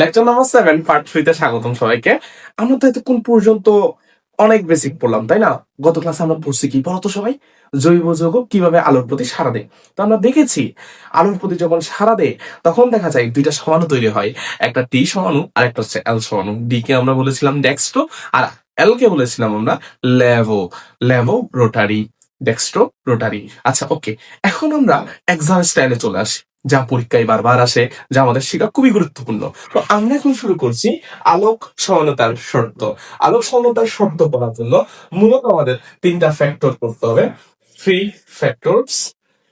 Lecture number seven part থ্রিতে স্বাগতম সবাইকে। আমরা তো এতক্ষণ পর্যন্ত অনেক বেসিক পড়লাম, তাই না? গত ক্লাসে আমরা পড়ছি কি? বলতো সবাই। জৈব যৌগ কীভাবে আলোর প্রতি সারা দেয়? তো আমরা দেখেছি, আলোর প্রতি যখন সারা দেয়, তখন দেখা যায় দুইটা সমাণু তৈরি হয়। একটা টি সমাণু আর একটা হচ্ছে এল সমাণু ডি কে আমরা বলেছিলাম ডেক্সট্রো আর এল কে বলেছিলাম আমরা levo levo rotary dextro rotary আচ্ছা ওকে এখন আমরা এক্সাম স্টাইলে চলে আসি। যা পরীক্ষায় বারবার আসে, যা আমাদের শেখা খুবই গুরুত্বপূর্ণ। তো আমরা এখন শুরু করছি আলোক সমানতার শর্ত। আলোক সমানতার শর্ত করার জন্য মূলত আমাদের তিনটা ফ্যাক্টর করতে হবে। থ্রি ফ্যাক্টরস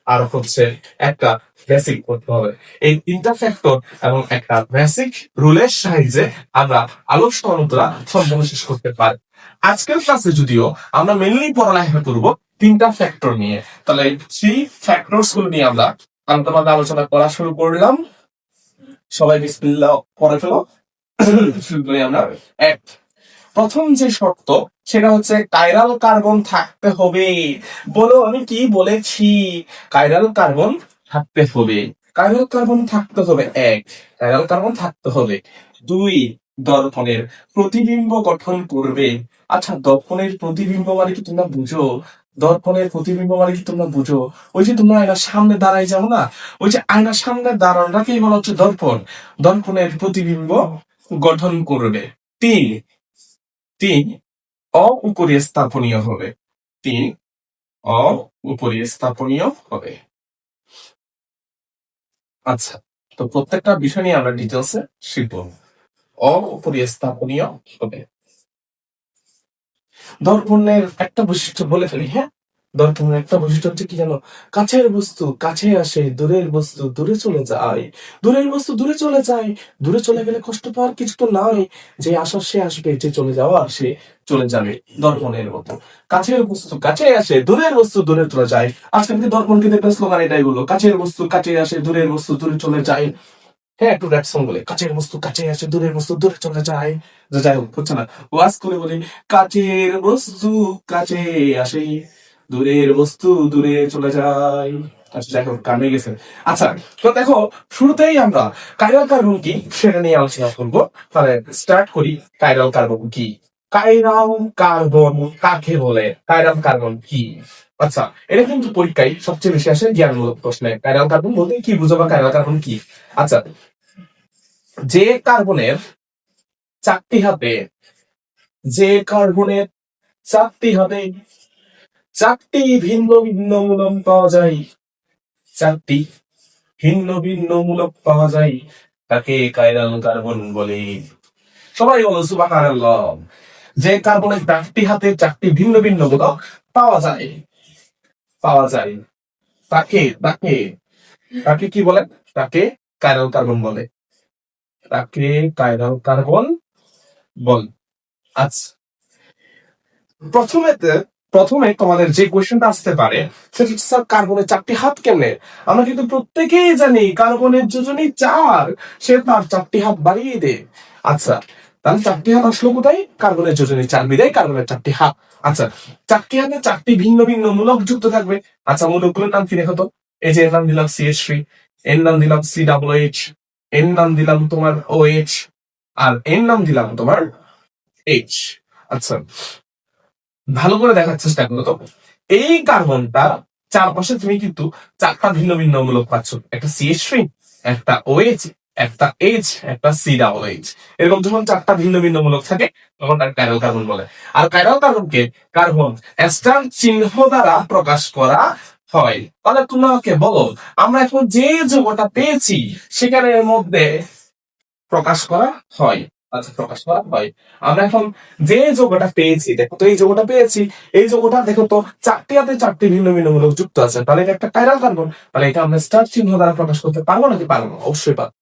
আর হচ্ছে একটা বেসিক করতে হবে। এই তিনটা ফ্যাক্টর এবং একটা বেসিক রুলের সাহায্যে আমরা আলোক সমানতা সম্পূর্ণ শেষ করতে পারি। আজকের ক্লাসে যদিও আমরা মেনলি পড়ালেখা করব তিনটা ফ্যাক্টর নিয়ে, তাহলে থ্রি ফ্যাক্টরসগুলো নিয়ে আমরা আন্তমাদের আলোচনা করা শুরু করলাম। সবাই বিসমিল্লাহ পড়ে ফেলো। শুরু করি আমরা। এক, প্রথম যে শর্ত, সেটা হচ্ছে কাইরাল কার্বন থাকতে হবে। বলো, আমি কি বলেছি? কাইরাল কার্বন থাকতে হবে। কাইরাল কার্বন থাকতে হবে। এক কাইরাল কার্বন থাকতে হবে। দুই, দর্পণের প্রতিবিম্ব গঠন করবে। আচ্ছা দর্পণের প্রতিবিম্ব মানে কি তোমরা বুঝো? দর্পণের প্রতিবিম্ব মানে কি তোমরা বুঝো? ওই যে তোমরা আয়নার সামনে দাঁড়াই যাও না? ওই যে আয়নার সামনে দাঁড়ানোটাকেই বলা হচ্ছে দর্পণ। দর্পণের প্রতিবিম্ব গঠন করবে। তিন। তিন অ উপরে স্থাপনীয় হবে। তিন অ উপরে স্থাপনীয় হবে। আচ্ছা তো প্রত্যেকটা বিষয় নিয়ে আমরা ডিটেলসে শিখব। অ উপরে স্থাপনীয় হবে। দর্পণের একটা বৈশিষ্ট্য বলে ফেলি হ্যাঁ? দর্পণের একটা বৈশিষ্ট্য হচ্ছে কি জানো? কাছের বস্তু কাছে আসে, দূরের বস্তু দূরে চলে যায়। দূরের বস্তু দূরে চলে যায়, দূরে চলে গেলে কষ্ট পাওয়ার কিছু তো নাই। যে আসার সে আসবে, যে চলে যাওয়া সে চলে যাবে দর্পণের মতো। কাছের বস্তু কাছে আসে, দূরের বস্তু দূরে চলে যায়। আজকে দর্পণ কিন্তু স্লোগান এটাই বলল, কাছের বস্তু কাছে আসে, দূরের বস্তু দূরে চলে যায়। হ্যাঁ একটু র্যাপ সং বলে কাছের বস্তু কাছে আসে, দূরের বস্তু দূরে চলে যায়। যে যাই হোক, হচ্ছে না। ওয়াজ করে বলি কাছের বস্তু কাছে আসে, দূরের বস্তু দূরে চলে যায়। আচ্ছা যাই হোক কামে গেছে। আচ্ছা তো দেখো, শুরুতেই আমরা কাইরাল কার্বন কি সেটা নিয়ে আলোচনা করব। তাহলে স্টার্ট করি কাইরাল কার্বন কি কাইরাল কার্বন কাকে বলে? কাইরাল কার্বন কি আচ্ছা এটা কিন্তু পরীক্ষায় সবচেয়ে বেশি আসে জ্ঞানমূলক প্রশ্নে। কাইরাল কার্বন বলতে কি বুঝো বা কাইরাল কার্বন কি? আচ্ছা যে কার্বনের চারটি হাতে, যে কার্বনের চারটি হাতে চারটি ভিন্ন ভিন্ন মূলক পাওয়া যায়, চারটি ভিন্ন ভিন্ন মূলক পাওয়া যায়, তাকে কাইরাল কার্বন বলে। সবাই বলো, সুবহানাল্লাহ, যে কার্বনের চারটি হাতে চারটি ভিন্ন ভিন্ন মূলক পাওয়া যায়। পাওয়া যায়। তাকে তাকে তাকে কি বলে? তাকে কাইরাল কার্বন বলে। তাকে কাইরাল কার্বন বল। আচ্ছা। প্রথমেতে প্রথমে তোমাদের যে কোয়েশ্চেনটা আসতে পারে, সেটা হচ্ছে, স্যার কার্বনের চারটি হাত কেমনে? আমরা কিন্তু প্রত্যেকেই জানি কার্বনের যোজনী চার, সে তার চারটি হাত বাড়িয়ে দে। আচ্ছা তাহলে চারটি হাত আসলো কোথায়? কার্বনের যোজনী চার বিদায় কার্বনের চারটি হাত। আচ্ছা চারটি হাতে চারটি ভিন্ন ভিন্ন মূলক যুক্ত থাকবে। আচ্ছা মূলকগুলোর নাম কি দেখো তো? এই যে এর নাম দিলাম সিএস থ্রি এর নাম দিলাম সি ডাবল এইচ এর নাম দিলাম তোমার ও এইচ আর এর নাম দিলাম তোমার এইচ আচ্ছা ভালো করে দেখার চেষ্টা করো তো। এই কার্বনটা চারপাশে তুমি কিন্তু চারটা ভিন্ন ভিন্ন মূলক পাচ্ছ। একটা সিএস থ্রি একটা ওএইচ একটা এইচ একটা সি ডাবল এইচ এরকম যখন চারটা ভিন্ন ভিন্ন মূলক থাকে, তখন তার কাইরাল কার্বন বলে। আর কাইরাল কার্বনকে কার্বন স্টার চিহ্ন দ্বারা প্রকাশ করা হয়। তাহলে তুমি আমাকে বলো, আমরা এখন যে যৌগটা পেয়েছি, সেখানে এর মধ্যে প্রকাশ করা হয়। আচ্ছা প্রকাশ করা হয়। আমরা এখন যে যোগটা পেয়েছি, দেখো তো এই যোগটা পেয়েছি, এই যোগটা দেখো তো চারটি হাতে চারটি ভিন্ন ভিন্ন মূলক যুক্ত আছে। তাহলে এটা একটা কাইরাল কার্বন তাহলে এটা আমরা স্টার চিহ্ন দ্বারা প্রকাশ করতে পারব নাকি পারব অবশ্যই পারব।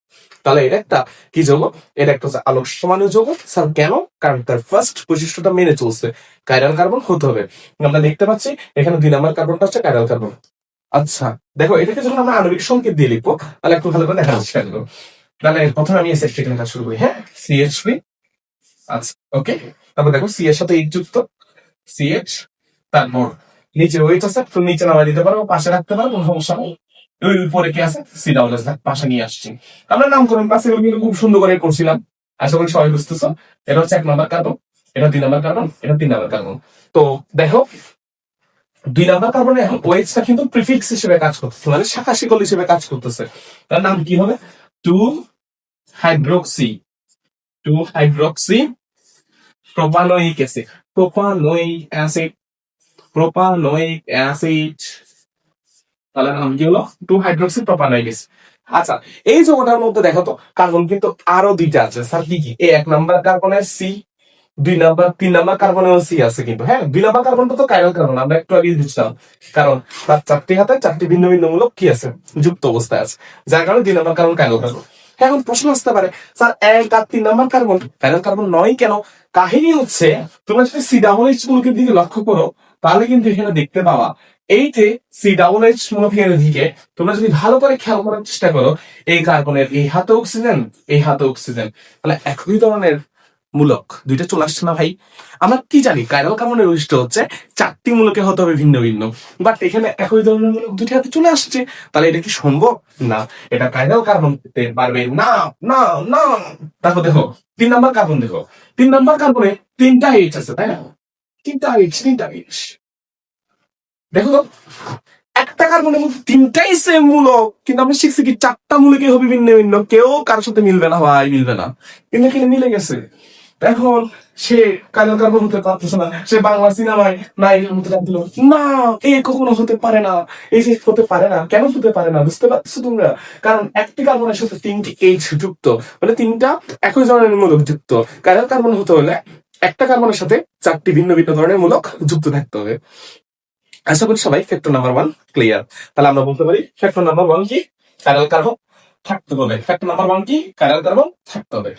তাহলে এটা একটা কি যোগ? এটা একটা হচ্ছে আলোক সমানীয় যোগ। স্যার, কেন? কারণ তার ফার্স্ট বৈশিষ্ট্যটা মেনে চলছে। কাইরাল কার্বন হতে হবে। আমরা দেখতে পাচ্ছি, এখানে দুই নাম্বার কার্বনটা হচ্ছে কাইরাল কার্বন আচ্ছা দেখো, এটাকে যখন আমরা আণবিক সংকেত দিয়ে লিখব, তাহলে একটু ভালো করে দেখা যাচ্ছে তাহলে প্রথমে আমি এসএস থেকে লেখা শুরু করি। হ্যাঁ? সিএইচ থ্রি আচ্ছা ওকে তারপর দেখো সি এর সাথে এইচ যুক্ত। সিএইচ তারপর নিচে ওইচ আছে, একটু নিচে নামাই দিতে পারো, পাশে রাখতে পারো, কোনো সমস্যা নেই। ওই উপরে কি আছে? সি ডাবল এস পাশে নিয়ে আসছি। আমরা নামকরণ ক্লাসে কিন্তু খুব সুন্দর করে করছিলাম। আশা করি সবাই বুঝতেছো। এটা হচ্ছে এক নাম্বার কার্বন, এটা দুই নাম্বার কার্বন, এটা তিন নাম্বার কার্বন। তো দেখো, দুই নাম্বার কার্বনে ওয়েজটা কিন্তু প্রিফিক্স হিসেবে কাজ করতেছে মানে শাখা শিকল হিসেবে কাজ করতেছে। তার নাম কি হবে? Two hydroxy two hydroxy propanoic acid propanoic acid propanoic acid. তাহলে নাম কি হলো টু হাইড্রোক্সি প্রোপানোইক আচ্ছা এই যৌগটার মধ্যে দেখো তো, কার্বন কিন্তু আরও দুইটা আছে। স্যার, কি কি? এই এক নাম্বার কার্বনের সি, দুই নাম্বার, তিন নাম্বার কার্বনেও সি আছে কিন্তু হ্যাঁ? দুই নাম্বার কার্বনটা তো কাইরাল কার্বন, আমরা একটু আগে দিচ্ছিলাম কারণ তার চারটি হাতে চারটি ভিন্ন ভিন্ন মূলক কি আছে? যুক্ত অবস্থায় আছে। যার কারণে দুই নাম্বার কার্বন কাইরাল কার্বন। এখন প্রশ্ন আসতে পারে, স্যার, এক আর তিন নাম্বার কার্বন কাইরাল কার্বন নয় কেন? কাহিনী হচ্ছে, তোমরা যদি সি ডাবল এইচ মূলকের দিকে লক্ষ্য করো, তাহলে কিন্তু এখানে দেখতে পাওয়া এইতে সি ডাবল এইচ মূলকের দিকে তোমরা যদি ভালো করে খেয়াল করার চেষ্টা করো, এই কার্বনের, এই হাতে অক্সিজেন এই হাতে অক্সিজেন তাহলে একই ধরনের মূলক, দুইটা চলে আসছে না ভাই? আমরা কি জানি? কাইরাল কার্বনের বৈশিষ্ট্য হচ্ছে চারটি মূলকে হতে হবে ভিন্ন ভিন্ন। বাট এখানে একই ধরনের মূলক দুটি হাতে চলে আসছে, তাহলে এটা কি সম্ভব? না, এটা কাইরাল কার্বন হতে পারবে না না না। তারপর দেখো, তিন নাম্বার কার্বন দেখো। তিন নাম্বার কার্বনে তিনটা এইচ আছে, তাই না? তিনটা এইচ তিনটা এইচ দেখো তো একটা কার্বনের মধ্যে তিনটাই সেম মূলক কিন্তু আমরা শিখছি কি চারটা মূলকে হবে ভিন্ন ভিন্ন, কেউ কারোর সাথে মিলবে না, ভাই, মিলবে না। কিন্তু এখানে মিলে গেছে। এখন সে কাজল কার্বন হতে পারতেছে না, সে বাংলা সিনেমায় নায়কের মতো দিল না, এ কখনো হতে পারে না এই যে হতে পারে না, কেন হতে পারে না, বুঝতে পারছ তোমরা? কারণ একটি কার্বনের সাথে তিনটি এইচ যুক্ত মানে তিনটা একই ধরনের মূলক যুক্ত। কাজল কার্বন হতে হলে একটা কার্বনের সাথে চারটি ভিন্ন ভিন্ন ধরনের মূলক যুক্ত থাকতে হবে। আশা করি সবাই ফ্যাক্টর নাম্বার ওয়ান ক্লিয়ার তাহলে আমরা বলতে পারি ফ্যাক্টর নাম্বার ওয়ান কি? কার্বন কার্বন থাকতে হবে। ফ্যাক্টর নাম্বার ওয়ান কি? কার্বন কার্বন থাকতে হবে।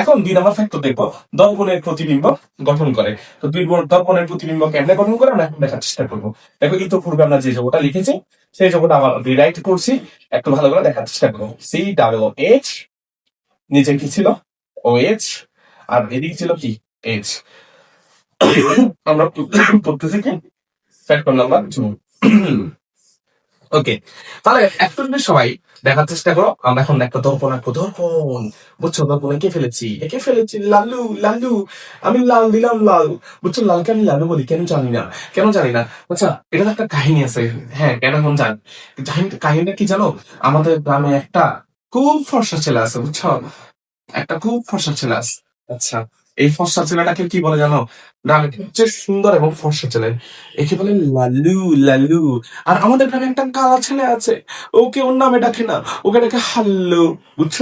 এখন দুই নাম্বার ফ্যাক্টর দেখব। দর্পণের প্রতিবিম্ব গঠন করে। তো দুই দর্পণের প্রতিবিম্ব কেমনে গঠন করে? আমরা এখন দেখার চেষ্টা করব। দেখো ইতোপূর্বে আমরা যে যোগটা লিখেছি, সেই যোগটা আবার রিরাইট করছি। একটু ভালো করে দেখার চেষ্টা করব। সি ডাবল এইচ নিচে কি ছিল? ও এইচ আর এদিকে ছিল কি? এইচ আমরা পড়তেছি কি ফ্যাক্টর নাম্বার টু ওকে তাহলে একটু সবাই দেখার চেষ্টা করো। আমরা এখন একটা দর্পণ আঁকবো। দর্পণ। বুঝছ দর্পণ এঁকে ফেলেছি। এঁকে ফেলেছি। লালু লালু। আমি লাল দিলাম লাল। বুঝছ লালকে আমি লালু বলি। কেন জানি না। কেন জানি না? আচ্ছা এটা তো একটা কাহিনী আছে। হ্যাঁ কেন এখন জান? কাহিনী- কাহিনীটা কি জানো? আমাদের গ্রামে একটা খুব ফর্সা ছেলে আছে বুঝছ? একটা খুব ফর্সা ছেলে আছে। আচ্ছা এই ফর্সা ছেলেটাকে কি বলে জানো? গ্রামে সবচেয়ে সুন্দর এবং ফর্সা ছেলে। একে বলে লালু লালু। আর আমাদের গ্রামে একটা কালা ছেলে আছে। ওকে ওর নামে ডাকে না। ওকে ডাকে হাল্লু, বুঝছ?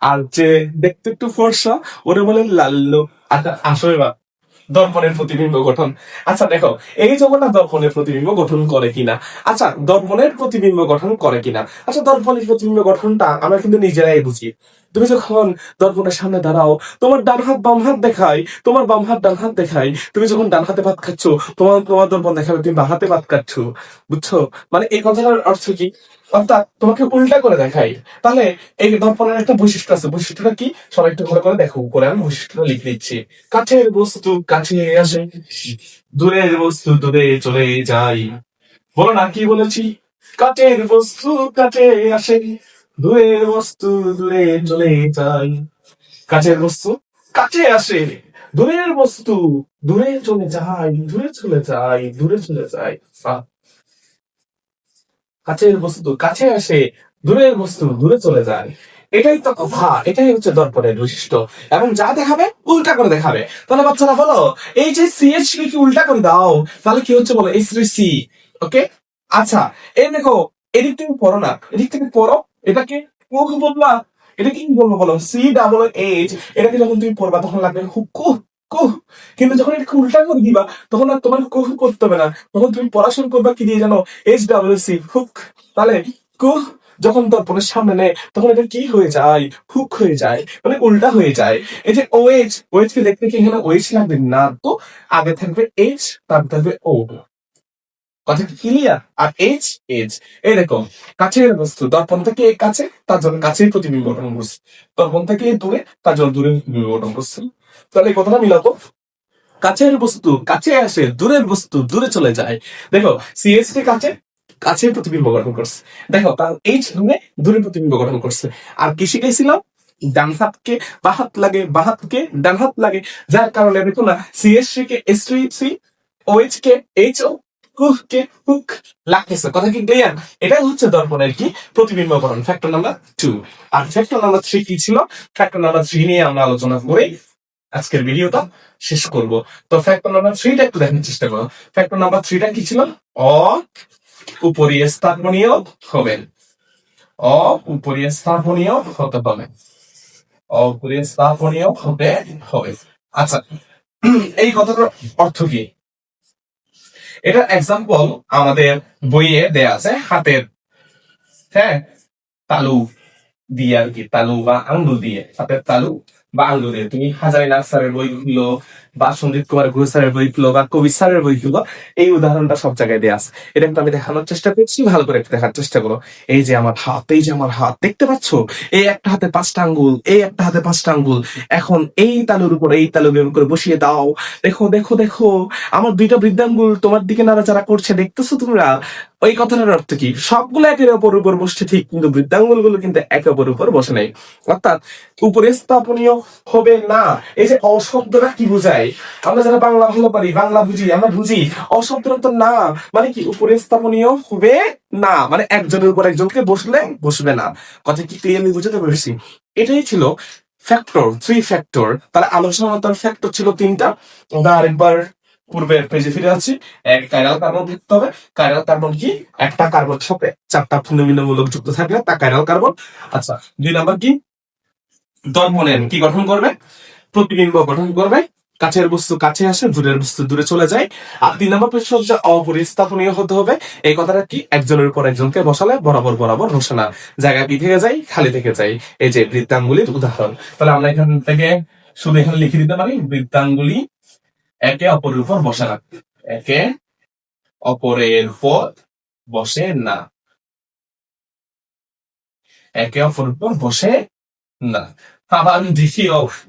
আর যে দেখতে একটু ফর্সা, ওরে বলে লাল্লু। আচ্ছা আসো এবার দর্পণের প্রতিবিম্ব গঠন। আচ্ছা দেখো, এই যৌগটা দর্পণের প্রতিবিম্ব গঠন করে কিনা? আচ্ছা দর্পণের প্রতিবিম্ব গঠন করে কিনা? আচ্ছা দর্পণের প্রতিবিম্ব গঠনটা আমরা কিন্তু নিজেরাই বুঝি। তুমি যখন দর্পণের সামনে দাঁড়াও, তোমার ডান হাত, বাম হাত দেখায়, তোমার বাম হাত, ডান হাত দেখায়, তুমি যখন ডান হাতে ভাত খাচ্ছ, তোমার তোমার দর্পণ দেখাবে, তুমি বাম হাতে ভাত খাচ্ছ। বুঝছ? মানে এই কথাটার অর্থ কি? অর্থাৎ তোমাকে উল্টা করে দেখাই তাহলে এই দর্পণের একটা বৈশিষ্ট্য আছে। বৈশিষ্ট্যটা কি? সবাই একটু ভালো করে দেখো উপরে, আমি বৈশিষ্ট্যটা লিখে দিচ্ছি। কাছের বস্তু কাছে আসে, দূরের বস্তু দূরে চলে যাই বলো না, কি বলেছি? কাঠের বস্তু কাঠে আসে দূরের বস্তু দূরে চলে যায় কাছের বস্তু কাছে আসে। দূরের বস্তু দূরে চলে যায় দূরে চলে যায় দূরে চলে যায় কাছের বস্তু কাছে আসে দূরের বস্তু দূরে চলে যায়। এটাই তো কথা, এটাই হচ্ছে দর্পণের বৈশিষ্ট্য। এবং যা দেখাবে, উল্টা করে দেখাবে। তাহলে বাচ্চারা বলো, এই যে সি এচ কি উল্টা করে দাও, তাহলে কি হচ্ছে বলো? এইচ সি ওকে আচ্ছা এই দেখো, এদিক থেকে পড়ো না, এদিক থেকে পড়ো। এটাকে মুখ বলবা? এটা কি বলব বলো? সি ডাবল এইচ এটাকে যখন তুমি পড়বা তখন লাগবে হুক কুহ কিন্তু যখন এটাকে উল্টা করে দিবা, তখন আর তোমার কুহ করতে হবে না। তখন তুমি পড়াশোনা করবা কি দিয়ে জানো? এইচ ডাবল সি হুক। তাহলে কুহ যখন দর্পণের সামনে নেয় তখন এটা কি হয়ে যায়? হুক হয়ে যায়। মানে উল্টা হয়ে যায়। এই যে ওএইচ ওএইচ কে দেখতে কি এখানে ওএইচ লাগবে না? তো আগে থাকবে এইচ তারপর থাকবে ও কথা কি ক্লিয়ার আর এইচ এইচ এই দেখো কাছের বস্তু দর্পণ থেকে কাছে তার জন্য কাছের প্রতিবিম্ব গঠন করছে দর্পণ থেকে দূরে তার জন্য দূরে প্রতিবিম্ব গঠন করছে তাহলে এই কথাটা মিলাবো কাছের বস্তু কাছে আসে দূরের বস্তু দূরে চলে যায়। দেখো সিএস কে কাছে কাছে প্রতিবিম্ব গঠন করছে দেখো তার এইচ দূরে দূরে প্রতিবিম্ব গঠন করছে আর কি শিখাইছিলাম ডান হাতকে বা হাত লাগে বা হাতকে ডান হাত লাগে। যার কারণে দেখো না সিএসসি কে এস সি ওএইচ কে এইচ ও কথা এটাই হচ্ছে কি, প্রতিবিম্বকরণ ফ্যাক্টর নাম্বার টু আর ফ্যাক্টর নাম্বার থ্রি কি ছিল? ফ্যাক্টর থ্রি নিয়ে আমরা আলোচনা করে আজকের ভিডিওটা শেষ করব। তো ফ্যাক্টর নাম্বার থ্রিটা একটু দেখার চেষ্টা করো। ফ্যাক্টর নাম্বার থ্রিটা কি ছিল? অ স্থাপনীয় হবে। অ স্থাপনীয় হতে হবে। অপরীয় স্থাপনীয় হতে হবে। আচ্ছা এই কথাটার অর্থ কি? এটা এক্সাম্পল আমাদের বইয়ে দেয়া আছে, হাতের হ্যাঁ? তালু দিয়ে আর কি, তালু বা আঙ্গুল দিয়ে, হাতের তালু বা আঙ্গুল দিয়ে তুমি হাজারি নার্সারের বইগুলো বা সন্দীপ কুমার গুরু স্যারের বইগুলো বা কবি স্যারের বইগুলো এই উদাহরণটা সব জায়গায় দেয়া আছে। এটা কিন্তু আমি দেখানোর চেষ্টা করছি, ভালো করে একটু দেখার চেষ্টা করো। এই যে আমার হাত, এই যে আমার হাত, দেখতে পাচ্ছ? এই একটা হাতে পাঁচটা আঙ্গুল, এই একটা হাতে পাঁচটা আঙ্গুল। এখন এই তালুর উপর, এই তালুর উপরে বসিয়ে দাও। দেখো দেখো দেখো, আমার দুইটা বৃদ্ধাঙ্গুল তোমার দিকে নাড়াচাড়া করছে, দেখতেছো তোমরা? ওই কথাটার অর্থ কি? সবগুলো একের অপর উপর বসছে ঠিক, কিন্তু বৃদ্ধাঙ্গুলগুলো কিন্তু একে অপর উপর বসে নাই। অর্থাৎ উপরে স্থাপনীয় হবে না। এই যে অশব্দটা কি বোঝায়? আমরা যারা বাংলা ভালো পারি বাংলা বুঝি, আমরা বুঝি অশব্দটা তো না। মানে কি, উপরে স্থাপনীয় হবে না। মানে একজনের উপর একজনকে বসলে বসবে না। কথা কি ক্লিয়ারলি বুঝতে পেরেছি? এটাই ছিল ফ্যাক্টর থ্রি ফ্যাক্টর তাহলে আলোচনাতার ফ্যাক্টর ছিল তিনটা। আরেকবার পূর্বের পেজে ফিরে আসছি এক কাইরাল কার্বন থাকতে হবে। কাইরাল কার্বন কি? একটা কার্বন সাথে চারটা ভিন্নমূলক যুক্ত থাকলে তা কাইরাল কার্বন আচ্ছা দুই নাম্বার কি? দর্পণের কি গঠন করবে? প্রতিবিম্ব গঠন করবে। কাছের বস্তু কাছে আসে, দূরের বস্তু দূরে চলে যায়। আর তিন নম্বর প্রশ্ন হচ্ছে অপরিস্থাপনীয় হতে হবে। এই কথাটা কি? একজনের উপর একজনকে বসালে বরাবর বরাবর বসে না জায়গা কি থেকে যায়? খালি থেকে যায়। এই যে বৃত্তাঙ্গুলির উদাহরণ। তাহলে আমরা এখান থেকে শুধু এখানে লিখে দিতে পারি, বৃত্তাঙ্গুলি একে অপরের উপর বসে না। একে অপরের উপর বসে না। একে অপরের উপর বসে না।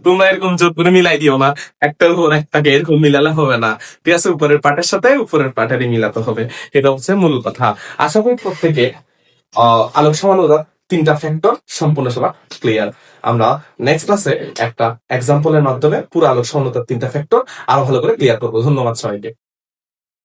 তোমরা এরকম জোর করে মিলাই দিও না, একটার উপর একটাকে এরকম মিলালে হবে না। ঠিক আছে, উপরের পাটের সাথে উপরের পাটেরই মিলাতে হবে। এটা হচ্ছে মূল কথা। আশা করি প্রত্যেকে আলোক সমানুদা তিনটা ফ্যাক্টর সম্পূর্ণ সবা ক্লিয়ার আমরা নেক্সট ক্লাসে একটা এক্সাম্পলের মাধ্যমে পুরো আলোক সমানুতার তিনটা ফ্যাক্টর আরও ভালো করে ক্লিয়ার করব। ধন্যবাদ সবাইকে।